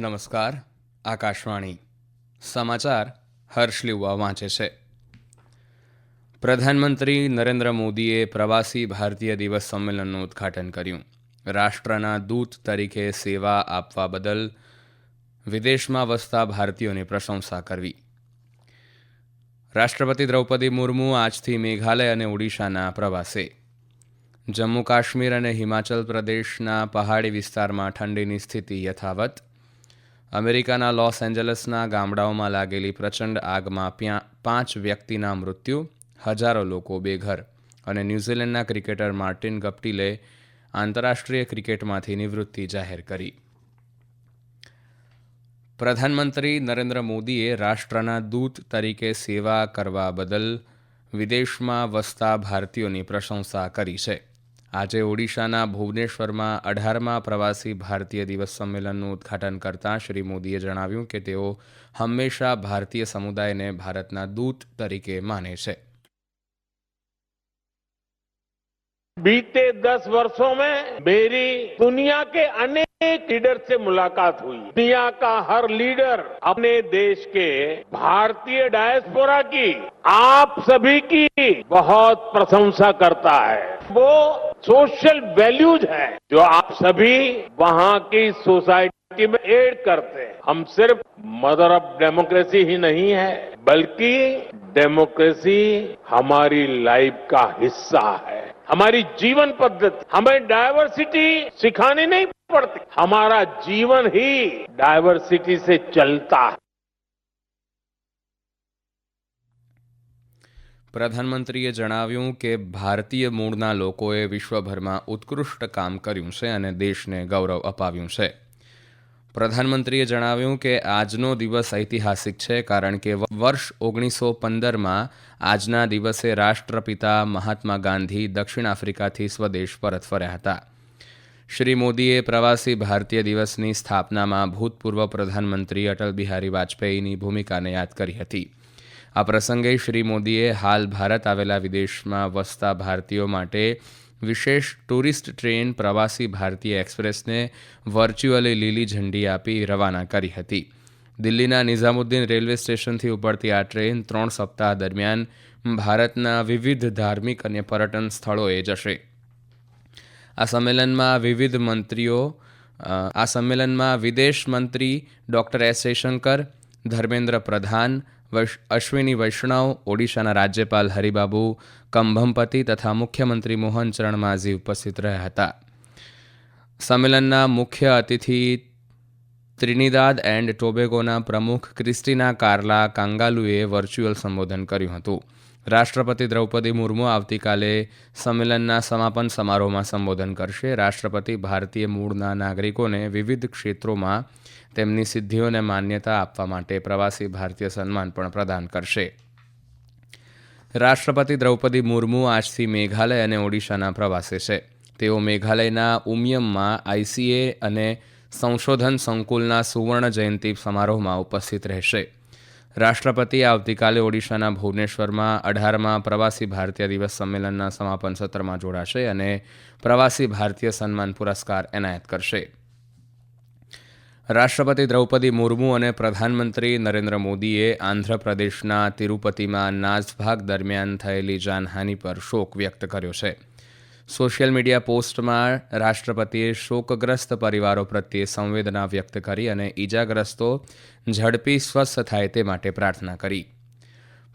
નમસ્કાર, આકાશવાણી. સમાચાર હર્ષ લીવા વાંચે છે. પ્રધાનમંત્રી નરેન્દ્ર મોદીએ પ્રવાસી ભારતીય દિવસ સંમેલનનું ઉદ્ઘાટન કર્યું. રાષ્ટ્રના દૂત તરીકે સેવા આપવા બદલ વિદેશમાં વસતા ભારતીયોની પ્રશંસા કરવી. રાષ્ટ્રપતિ દ્રૌપદી મુર્મુ આજથી મેઘાલય અને ઓડિશાના પ્રવાસે. જમ્મુ કાશ્મીર અને હિમાચલ પ્રદેશના પહાડી વિસ્તારમાં ઠંડીની સ્થિતિ યથાવત અમેરિકાના લોસ એન્જલસના ગામડાઓમાં લાગેલી પ્રચંડ આગમાં પાંચ વ્યક્તિના મૃત્યુ, હજારો લોકો બેઘર અને ન્યૂઝીલેન્ડના ક્રિકેટર માર્ટિન ગપ્ટિલે આંતરરાષ્ટ્રીય ક્રિકેટમાંથી નિવૃત્તિ જાહેર કરી. પ્રધાનમંત્રી નરેન્દ્ર મોદીએ રાષ્ટ્રના દૂત તરીકે સેવા કરવા બદલ વિદેશમાં વસતા ભારતીયોની પ્રશંસા કરી છે. આજે ઓડિશાના ભુવનેશ્વરમાં અઢારમા પ્રવાસી ભારતીય દિવસ સંમેલનનું ઉદ્ઘાટન કરતાં શ્રી મોદીએ જણાવ્યું કે તેઓ હંમેશા ભારતીય સમુદાયને ભારતના દૂત તરીકે માને છે. બીતે દસ વર્ષો મેં મેરી દુનિયા કે અનેક अनेक लीडर से मुलाकात हुई। दुनिया का हर लीडर अपने देश के भारतीय डायस्पोरा की, आप सभी की बहुत प्रशंसा करता है। वो सोशल वैल्यूज़ है जो आप सभी वहाँ की सोसाइटी में एड करते हैं। हम सिर्फ़ मदर ऑफ़ डेमोक्रेसी ही नहीं है, बल्कि डेमोक्रेसी हमारी लाइफ का हिस्सा है। हमारी जीवन पद्धति हमें डायवर्सिटी सिखानी नहीं पड़ती हमारा जीवन ही डायवर्सिटी से चलता है પ્રધાનમંત્રીએ જણાવ્યું કે ભારતીય મૂળના લોકોએ વિશ્વભરમાં ઉત્કૃષ્ટ કામ કર્યું છે અને દેશને ગૌરવ અપાવ્યું છે પ્રધાનમંત્રીએ જણાવ્યું કે આજનો દિવસ ઐતિહાસિક છે કારણ કે વર્ષ ઓગણીસો પંદરમાં આજના દિવસે રાષ્ટ્રપિતા મહાત્મા ગાંધી દક્ષિણ આફ્રિકાથી સ્વદેશ પરત ફર્યા હતા. શ્રી મોદીએ પ્રવાસી ભારતીય દિવસની સ્થાપનામાં ભૂતપૂર્વ પ્રધાનમંત્રી અટલ બિહારી વાજપેયીની ભૂમિકાને યાદ કરી હતી. આ પ્રસંગે શ્રી મોદીએ હાલ ભારત આવેલા વિદેશમાં વસતા ભારતીયો માટે વિશેષ ટુરિસ્ટ ટ્રેન પ્રવાસી ભારતીય એક્સપ્રેસને વર્ચ્યુઅલી લીલી ઝંડી આપી રવાના કરી હતી. દિલ્હીના નિઝામુદ્દીન રેલવે સ્ટેશનથી ઉપડતી આ ટ્રેન ત્રણ સપ્તાહ દરમિયાન ભારતના વિવિધ ધાર્મિક અને પર્યટન સ્થળોએ જશે. આ સંમેલનમાં વિવિધ મંત્રીઓ આ સંમેલનમાં વિદેશ મંત્રી ડૉક્ટર એસ જયશંકર, ધર્મેન્દ્ર પ્રધાન અશ્વિની વૈષ્ણવ, ઓડિશાના રાજ્યપાલ હરિબાબુ કંભમપતિ તથા મુખ્યમંત્રી મોહન ચરણ માઝી ઉપસ્થિત રહ્યા હતા. સંમેલનના મુખ્ય અતિથિ ત્રિનિદાદ એન્ડ ટોબેગોના પ્રમુખ ક્રિસ્ટીના કાર્લા કાંગાલુએ વર્ચ્યુઅલ સંબોધન કર્યું હતું. રાષ્ટ્રપતિ દ્રૌપદી મુર્મુ આવતીકાલે સંમેલનના સમાપન સમારોહમાં સંબોધન કરશે. રાષ્ટ્રપતિ ભારતીય મૂળના નાગરિકોને વિવિધ ક્ષેત્રોમાં તેમની સિદ્ધિઓને માન્યતા આપવા માટે પ્રવાસી ભારતીય સન્માન પણ પ્રદાન કરશે. રાષ્ટ્રપતિ દ્રૌપદી મુર્મુ આજથી મેઘાલય અને ઓડિશાના પ્રવાસે છે. તેઓ મેઘાલયના ઉમિયમમાં આઈસીએ અને સંશોધન સંકુલના સુવર્ણ જયંતિ સમારોહમાં ઉપસ્થિત રહેશે. રાષ્ટ્રપતિ આવતીકાલે ઓડિશાના ભુવનેશ્વરમાં અઢારમાં પ્રવાસી ભારતીય દિવસ સંમેલનના સમાપન સત્રમાં જોડાશે અને પ્રવાસી ભારતીય સન્માન પુરસ્કાર એનાયત કરશે. રાષ્ટ્રપતિ દ્રૌપદી મુર્મુ અને પ્રધાનમંત્રી નરેન્દ્ર મોદીએ આંધ્રપ્રદેશના તિરુપતિમાં નાસભાગ દરમિયાન થયેલી જાનહાનિ પર શોક વ્યક્ત કર્યો છે. સોશિયલ મીડિયા પોસ્ટમાં રાષ્ટ્રપતિએ શોકગ્રસ્ત પરિવારો પ્રત્યે સંવેદના વ્યક્ત કરી અને ઈજાગ્રસ્તો ઝડપી સ્વસ્થ થાય તે માટે પ્રાર્થના કરી.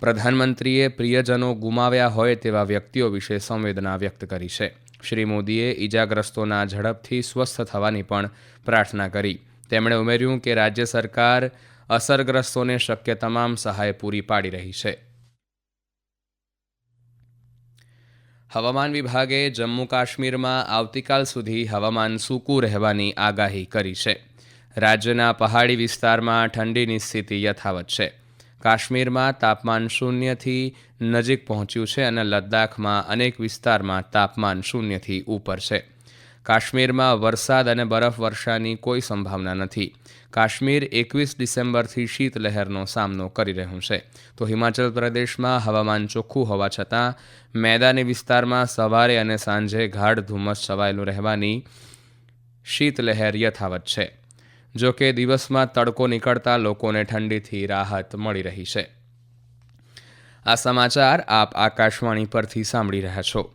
પ્રધાનમંત્રીએ પ્રિયજનો ગુમાવ્યા હોય તેવા વ્યક્તિઓ વિશે સંવેદના વ્યક્ત કરી છે. શ્રી મોદીએ ઈજાગ્રસ્તોના ઝડપથી સ્વસ્થ થવાની પણ પ્રાર્થના કરી. તેમણે ઉમેર્યું કે રાજ્ય સરકાર અસરગ્રસ્તોને શક્ય તમામ સહાય પૂરી પાડી રહી છે. હવામાન વિભાગે જમ્મુ કાશ્મીરમાં આવતીકાલ સુધી હવામાન સૂકું રહેવાની આગાહી કરી છે. રાજ્યના પહાડી વિસ્તારમાં ઠંડીની સ્થિતિ યથાવત છે. કાશ્મીરમાં તાપમાન શૂન્યથી નજીક પહોંચ્યું છે અને લદ્દાખમાં અનેક વિસ્તારમાં તાપમાન શૂન્યથી ઉપર છે. કાશ્મીરમાં વરસાદ અને બરફવર્ષાની કોઈ સંભાવના નથી. કાશ્મીર એકવીસ ડિસેમ્બરથી શીતલહેરનો સામનો કરી રહ્યું છે. તો હિમાચલ પ્રદેશમાં હવામાન ચોખ્ખું હોવા છતાં મેદાની વિસ્તારમાં સવારે અને સાંજે ગાઢ ધુમ્મસ છવાયેલું રહેવાની શીતલહેર યથાવત છે. જો કે દિવસમાં તડકો નીકળતા લોકોને ઠંડીથી રાહત મળી રહી છે. આ સમાચાર આપ આકાશવાણી પરથી સાંભળી રહ્યા છો.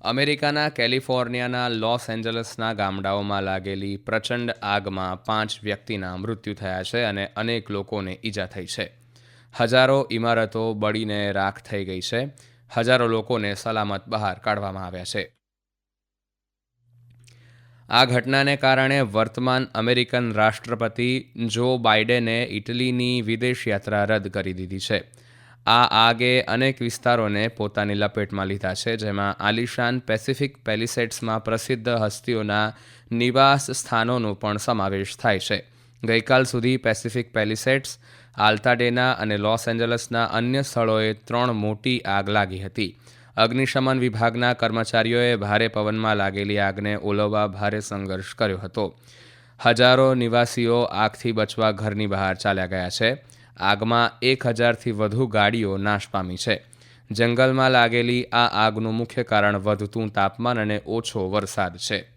અમેરિકાના કેલિફોર્નિયાના લોસ એન્જલસના ગામડાઓમાં લાગેલી પ્રચંડ આગમાં પાંચ વ્યક્તિના મૃત્યુ થયા છે અને અનેક લોકોને ઈજા થઈ છે. હજારો ઇમારતો બળીને રાખ થઈ ગઈ છે. હજારો લોકોને સલામત બહાર કાઢવામાં આવ્યા છે. આ ઘટનાને કારણે વર્તમાન અમેરિકન રાષ્ટ્રપતિ જો બાઇડેને ઇટલીની વિદેશ યાત્રા રદ કરી દીધી છે. આ આગે અનેક વિસ્તારોને પોતાની લપેટમાં લીધા છે, જેમાં આલિશાન પેસિફિક પેલિસેટ્સમાં પ્રસિદ્ધ હસ્તીઓના નિવાસ સ્થાનોનો પણ સમાવેશ થાય છે. ગઈકાલ સુધી પેસિફિક પેલિસેટ્સ, આલ્તાડેના અને લોસ એન્જલસના અન્ય સ્થળોએ ત્રણ મોટી આગ લાગી હતી. અગ્નિશમન વિભાગના કર્મચારીઓએ ભારે પવનમાં લાગેલી આગને ઓલવવા ભારે સંઘર્ષ કર્યો હતો. હજારો નિવાસીઓ આગથી બચવા ઘરની બહાર ચાલ્યા ગયા છે. આગમાં એક હજારથી વધુ ગાડીઓ નાશ પામી છે. જંગલમાં લાગેલી આ આગનું મુખ્ય કારણ વધતું તાપમાન અને ઓછો વરસાદ છે.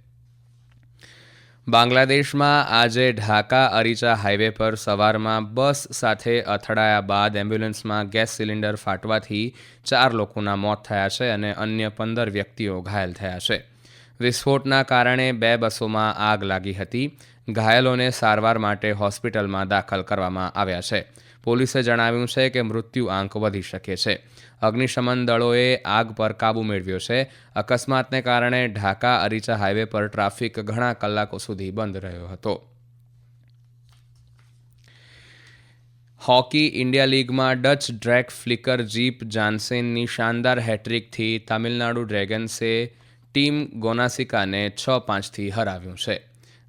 બાંગ્લાદેશમાં આજે ઢાકા અરીચા હાઈવે પર સવારમાં બસ સાથે અથડાયા બાદ એમ્બ્યુલન્સમાં ગેસ સિલિન્ડર ફાટવાથી ચાર લોકોના મોત થયા છે અને અન્ય પંદર વ્યક્તિઓ ઘાયલ થયા છે. વિસ્ફોટના કારણે બે બસોમાં આગ લાગી હતી. ઘાયલોને સારવાર માટે હોસ્પિટલમાં દાખલ કરવામાં આવ્યા છે. પોલીસે જણાવ્યું છે કે મૃત્યુ આંક વધી શકે છે. અગ્નિશમન દળોએ આગ પર કાબૂ મેળવ્યો છે. અકસ્માતને કારણે ઢાકા, અરીચા હાઈવે પર ટ્રાફિક ઘણા કલાકો સુધી બંધ રહ્યો હતો. હોકી ઇન્ડિયા લીગમાં ડચ ડ્રેક ફ્લિકર જીપ જાન્સેનની શાનદાર હેટ્રિકથી તામિલનાડુ ડ્રેગન્સે ટીમ ગોનાસિકાને છ પાંચથી હરાવ્યું છે.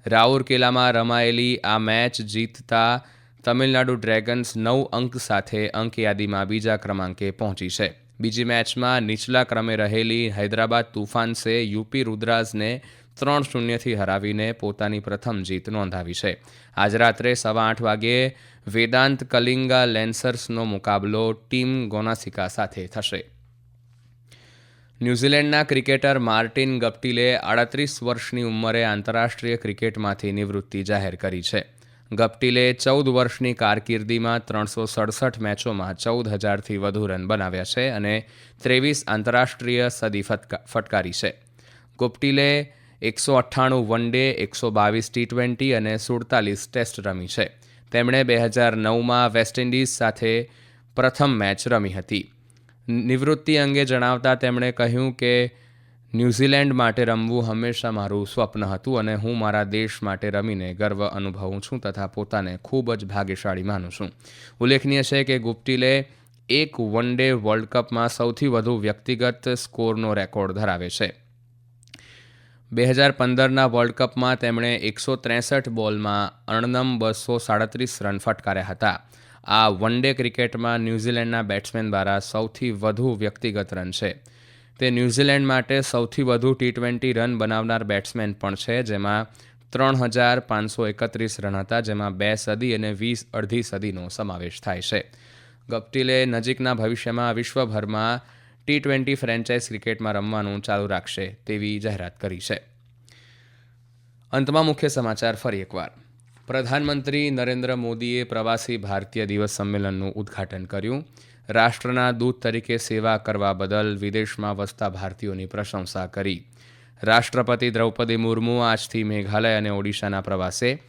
રાઉરકેલામાં રમાયેલી આ મેચ જીતતા તમિલનાડુ ડ્રેગન્સ નવ અંક સાથે અંક યાદીમાં બીજા ક્રમાંકે પહોંચી છે. બીજી મેચમાં નીચલા ક્રમે રહેલી હૈદરાબાદ તુફાન્સે યુપી રુદ્રાઝને ત્રણ શૂન્યથી હરાવીને પોતાની પ્રથમ જીત નોંધાવી છે. આજ રાત્રે સવા આઠ વાગ્યે વેદાંત કલિંગા લેન્સર્સનો મુકાબલો ટીમ ગોનાસિકા સાથે થશે. ન્યૂઝીલેન્ડના ક્રિકેટર માર્ટિન ગપ્ટિલે આડત્રીસ વર્ષની ઉંમરે આંતરરાષ્ટ્રીય ક્રિકેટમાંથી નિવૃત્તિ જાહેર કરી છે. ગપ્ટિલે ચૌદ વર્ષની કારકિર્દીમાં ત્રણસો સડસઠ મેચોમાં ચૌદ હજારથી વધુ રન બનાવ્યા છે અને ત્રેવીસ આંતરરાષ્ટ્રીય સદી ફટકારી છે. ગુપ્ટિલે એકસો અઠ્ઠાણું વન ડે એકસો બાવીસ ટી ટ્વેન્ટી અને સુડતાલીસ ટેસ્ટ રમી છે. તેમણે બે હજાર નવમાં વેસ્ટ ઇન્ડિઝ સાથે પ્રથમ મેચ રમી હતી. નિવૃત્તિ અંગે જણાવતા તેમણે કહ્યું કે ન્યૂઝીલેન્ડ માટે રમવું હંમેશા મારું સ્વપ્ન હતું અને હું મારા દેશ માટે રમીને ગર્વ અનુભવું છું તથા પોતાને ખૂબ જ ભાગ્યશાળી માનું છું. ઉલ્લેખનીય છે કે ગુપ્ટિલે એક વન ડે વર્લ્ડ કપમાં સૌથી વધુ વ્યક્તિગત સ્કોરનો રેકોર્ડ ધરાવે છે. બે હજાર પંદરના વર્લ્ડ કપમાં તેમણે એકસો ત્રેસઠ બોલમાં અણનમ બસો સાડત્રીસ રન ફટકાર્યા હતા. આ વન ડે ક્રિકેટમાં ન્યૂઝીલેન્ડના બેટ્સમેન દ્વારા સૌથી વધુ વ્યક્તિગત રન છે. તે ન્યૂઝીલેન્ડ માટે સૌથી વધુ ટી ટ્વેન્ટી રન બનાવનાર બેટ્સમેન પણ છે, જેમાં ત્રણ હજાર પાંચસો એકત્રીસ રન હતા, જેમાં બે સદી અને વીસ અડધી સદીનો સમાવેશ થાય છે. ગપ્ટિલે નજીકના ભવિષ્યમાં વિશ્વભરમાં ટી ટ્વેન્ટી ફ્રેન્ચાઇઝ ક્રિકેટમાં રમવાનું ચાલુ રાખશે તેવી જાહેરાત કરી છે. અંતમાં મુખ્ય સમાચાર ફરી એકવાર. પ્રધાનમંત્રી નરેન્દ્ર મોદીએ પ્રવાસી ભારતીય દિવસ સંમેલનનું ઉદ્ઘાટન કર્યું. રાષ્ટ્રના દૂત તરીકે સેવા કરવા બદલ વિદેશમાં વસતા ભારતીયોની પ્રશંસા કરી. રાષ્ટ્રપતિ દ્રૌપદી મુર્મુ આજથી મેઘાલય અને ઓડિશાના પ્રવાસે.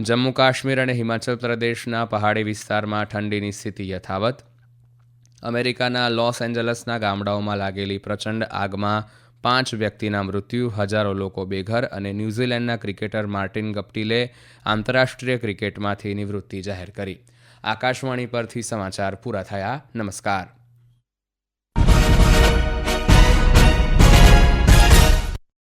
જમ્મુ કાશ્મીર અને હિમાચલ પ્રદેશના પહાડી વિસ્તારમાં ઠંડીની સ્થિતિ યથાવત. અમેરિકાના લોસ એન્જલસના ગામડાઓમાં લાગેલી પ્રચંડ આગમાં પાંચ વ્યક્તિના મૃત્યુ, હજારો લોકો બેઘર અને ન્યૂઝીલેન્ડના ક્રિકેટર માર્ટિન ગપ્ટિલે આંતરરાષ્ટ્રીય ક્રિકેટમાંથી નિવૃત્તિ જાહેર કરી. આકાશવાણી પરથી સમાચાર પૂરા થયા. નમસ્કાર.